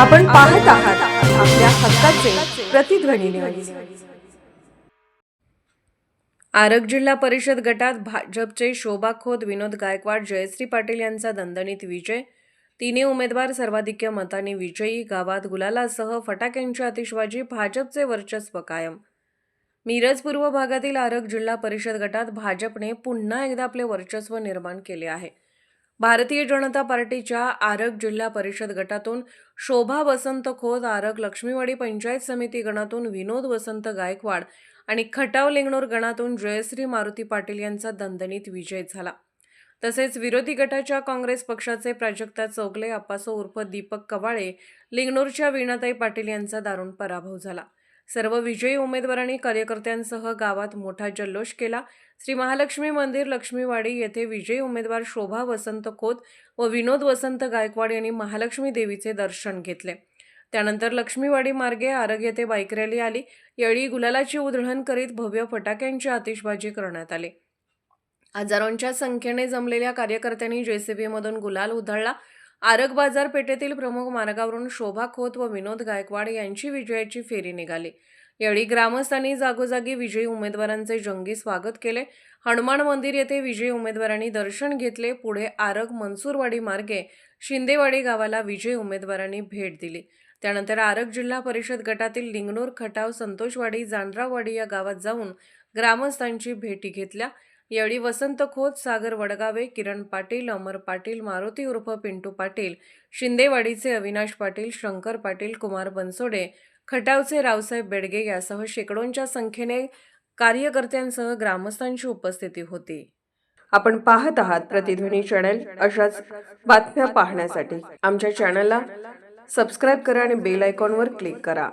आपण पाहत आहात आपल्या हक्काचे प्रतिध्वनी न्यूज आरग जिल्हा परिषद गटात भाजपचे शोभा खोत विनोद गायकवाड जयश्री पाटील यांचा दणदणीत विजय. तिन्ही उमेदवार सर्वाधिक्य मतांनी विजयी. गावात गुलालासह फटाक्यांची आतिषबाजी भाजपचे वर्चस्व कायम. मिरज पूर्व भागातील आरग जिल्हा परिषद गटात भाजपने पुन्हा एकदा आपले वर्चस्व निर्माण केले आहे. भारतीय जनता पार्टीच्या आरग जिल्हा परिषद गटातून शोभा वसंत खोत आरग लक्ष्मीवाडी पंचायत समिती गणातून विनोद वसंत गायकवाड आणि खटाव लिंगणूर गणातून जयश्री मारुती पाटील यांचा दणदणीत विजय झाला. तसेच विरोधी गटाच्या काँग्रेस पक्षाचे प्राजक्ता चौगले अप्पासो उर्फ दीपक कवाळे लिंगणूरच्या वीणाताई पाटील यांचा दारुण पराभव झाला. सर्व विजयी उमेदवारांनी कार्यकर्त्यांसह गावात मोठा जल्लोष केला. श्री महालक्ष्मी मंदिर लक्ष्मीवाडी येथे विजयी उमेदवार शोभा वसंत खोत व विनोद वसंत गायकवाड यांनी महालक्ष्मी देवीचे दर्शन घेतले. त्यानंतर लक्ष्मीवाडी मार्गे आरग येथे बाईक रॅली आली. यावेळी गुलालाची उधळण करीत भव्य फटाक्यांची आतिषबाजी करण्यात आली. हजारोंच्या संख्येने जमलेल्या कार्यकर्त्यांनी जेसीबीमधून गुलाल उधळला. आरग बाजारपेठेतील प्रमुख मार्गावरून शोभा खोत व विनोद गायकवाड यांची विजयाची फेरी निघाली. यावेळी ग्रामस्थांनी जागोजागी विजयी उमेदवारांचे जंगी स्वागत केले. हनुमान मंदिर येथे विजयी उमेदवारांनी दर्शन घेतले. पुढे आरग मनसूरवाडी मार्गे शिंदेवाडी गावाला विजयी उमेदवारांनी भेट दिली. त्यानंतर आरग जिल्हा परिषद गटातील लिंगनूर खटाव संतोषवाडी जानरावाडी या गावात जाऊन ग्रामस्थांची भेटी घेतल्या. यावेळी वसंत खोत सागर वडगावे किरण पाटील अमर पाटील मारुती उर्फ पिंटू पाटील शिंदेवाडीचे अविनाश पाटील शंकर पाटील कुमार बनसोडे खटावचे रावसाहेब बेडगे यासह शेकडोंच्या संख्येने कार्यकर्त्यांसह ग्रामस्थांची उपस्थिती होती. आपण पाहत आहात प्रतिध्वनी चॅनल अशाच बातम्या पाहण्यासाठी. आमच्या चॅनलला सबस्क्राईब करा आणि बेल आयकॉनवर क्लिक करा.